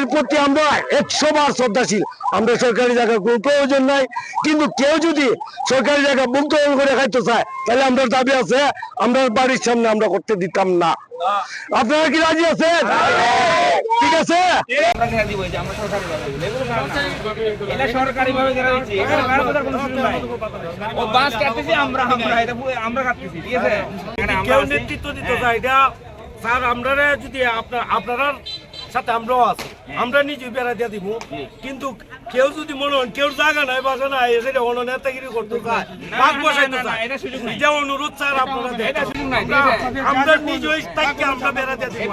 আইনের প্রতি আমরা একশো বার শ্রদ্ধাশীল। আমরা সরকারি জায়গার কোনো প্রয়োজন নাই। কিন্তু কেউ যদি সরকারি জায়গা মুক্ত করে খাইতে চায় তাহলে আমাদের দাবি আছে আমরা বাড়ির সামনে আমরা করতে দিতাম না। আপনারা কি রাজি আছেন? ঠিক আছে? আমরা কেউ নেতৃত্ব দিতে এটা স্যার যদি আপনার আপনার সাথে আমরাও আছি। আমরা নিজে বেড়া দিয়ে দিব কিন্তু কেউ যদি মনে হন কেউ জায়গা নাই বাসা নাই সেটা অন্য নেতাগিরি করতে চায় ভাগ বসাইতে এটা অনুরোধ স্যার আপনারা আমরা নিজ থেকে আমরা বেড়া দিয়ে দিব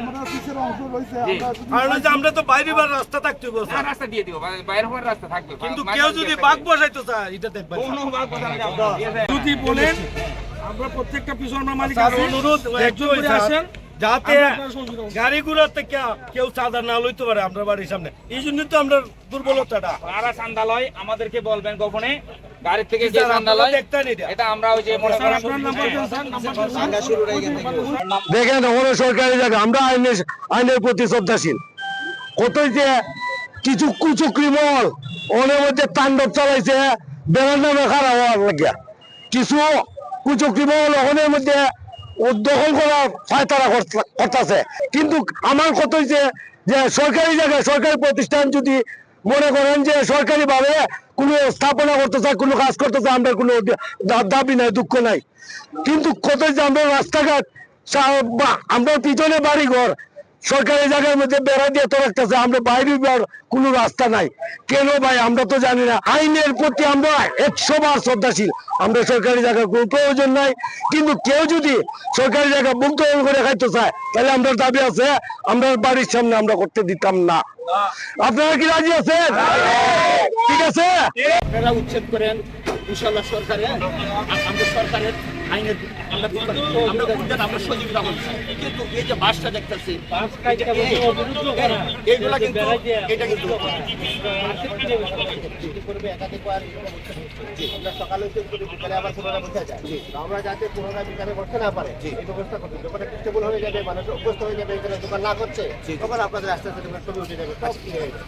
আমরা কারণ তো বাইরে বার রাস্তা থাকতে হবে রাস্তা দিয়ে দিব বাইরে হওয়ার রাস্তা থাকবে। কিন্তু কেউ যদি বাঘ বসাইতে চায় এটা দেখবেন? যদি বলেন আমরা প্রত্যেকটা পিছন মালিক স্যার, অনুরোধ একজন করে আসেন। যাতে আমরা আপনার গাড়ি ঘোড়া থেকে কেউ চাঁদা না লইতে পারে আমরা বাড়ির সামনে। এই জন্য তো আমরা দুর্বলতাটা। চান্দালয় আমাদেরকে বলবেন গোপনে থেকে যে এটা। আমরা ওই যে। দেখেন ওরা সরকারি আমরা আইনের আইনের প্রতি শ্রদ্ধাশীল। কতই যে কিছু কুচুকরি মল ওনের মধ্যে তাণ্ডব চালাইছে বেড়ার নামে খারাপ হওয়ার লাগিয়া। কিছু কুচুকরি মল ওনের মধ্যে দখল করা ফায়তারা করতেছে। কিন্তু আমার কত হচ্ছে যে সরকারি জায়গায় সরকারি প্রতিষ্ঠান যদি মনে করেন যে সরকারি ভাবে কোনো স্থাপনা করতে চায় কোনো কাজ করতে চায় আমরা কোনো দাবি নাই, দুঃখ নাই। কিন্তু কত যে আমরা রাস্তাঘাট আমরা পিছনে বাড়ি ঘর সরকারি জায়গার মধ্যে বেড়া দিয়ে তো রাখতেছে আমরা বাইরে বের কোনো রাস্তা নাই। কেন ভাই? আমরা তো জানি না। আইনের প্রতি আমরা একশো বার শ্রদ্ধাশীল। আমরা সরকারি জায়গার কোনো প্রয়োজন নাই। কিন্তু কেউ যদি সরকারি জায়গা মুক্ত করে খাইতে চায় তাহলে আমাদের দাবি আছে আমরা বাড়ির সামনে আমরা করতে দিতাম না। আপনারা কি রাজি আছেন? ঠিক আছে? উচ্ছেদ করেন। ইনশাল্লাহ সরকারের আমাদের সরকারের আইনের আমরা আমরা সহযোগিতা করছি কিন্তু এই যে বাসটা দেখতেছি এইগুলা কিন্তু এটা কিন্তু সকালে বিকালে আবার পুনরায় বসে যায় আমরা যাতে পুনরায় বিকালে বসতে না পারে এই ব্যবস্থা করতে যখন একটা হয়ে যাবে মানুষ অভ্যস্ত হয়ে যাবে এখানে দোকান না করছে তখন আপনাদের আস্তে আস্তে দোকান উঠে যাবে।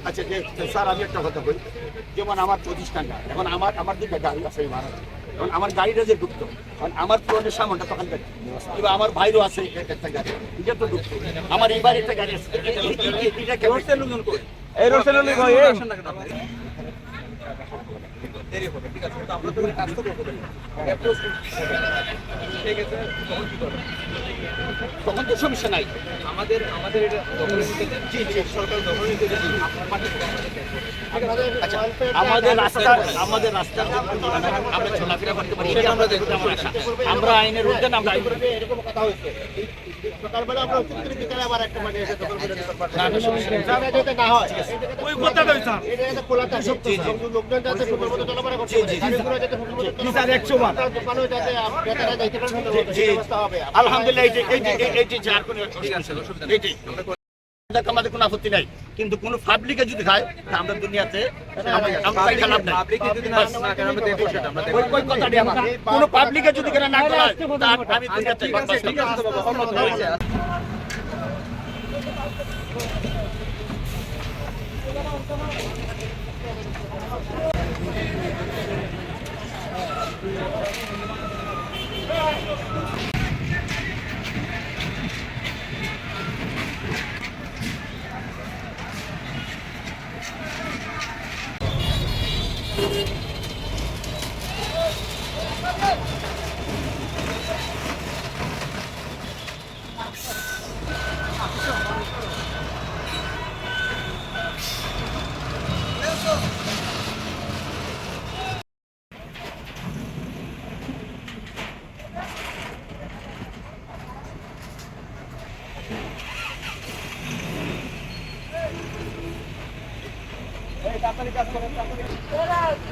আচ্ছা যে স্যার আমি একটা কথা বলি। যেমন আমার প্রতিষ্ঠানটা এখন আমার আমার দুটা গাড়ি আছে এই ভাড়া কারণ আমার গাড়িটা যে ডুবত কারণ আমার পুরনের সামানটা তখন গাড়ি। কিংবা আমার ভাইরও আছে একটা গাড়ি। এটা তো ডুবত। আমার এইবার একটা গাড়ি আছে। এটা কেমন? এই রোডের লোক ভাই এই তখন তো সমস্যা নাই। আমাদের আমাদের এটা দখলে নিতে জি জি সরকার দখল নিতে আচ্ছা আমাদের রাস্তা আমাদের রাস্তা আমরা চলাফেরা করতে পারি এটা আমরা দেখতে আমার আশা। আমরা আইনের উদ্যান আমরা আইন এরকম কথা হয়েছে। সকালবেলা আমরা বিকালে আবার একটা মানে এসে দোকান করে দিতে পারব। যাতে যাতে না হয়। ওই কথাটাই স্যার এটা খোলা থাকে। লোকজন যাতে সুন্দর মতো চলাফেরা করতে পারে যাতে সুন্দর মতো চলাফেরা স্যার, একশো বার। তার যাতে আপ- যাইতে পারে আলহামদুলিল্লাহ আমাদের কোনো আপত্তি নাই। কিন্তু কোন পাবলিকে যদি খায় আমরা দুনিয়াতে কোন পাবলিকে যদি না তাড়াতাড়ি কাজ করেন তাড়াতাড়ি।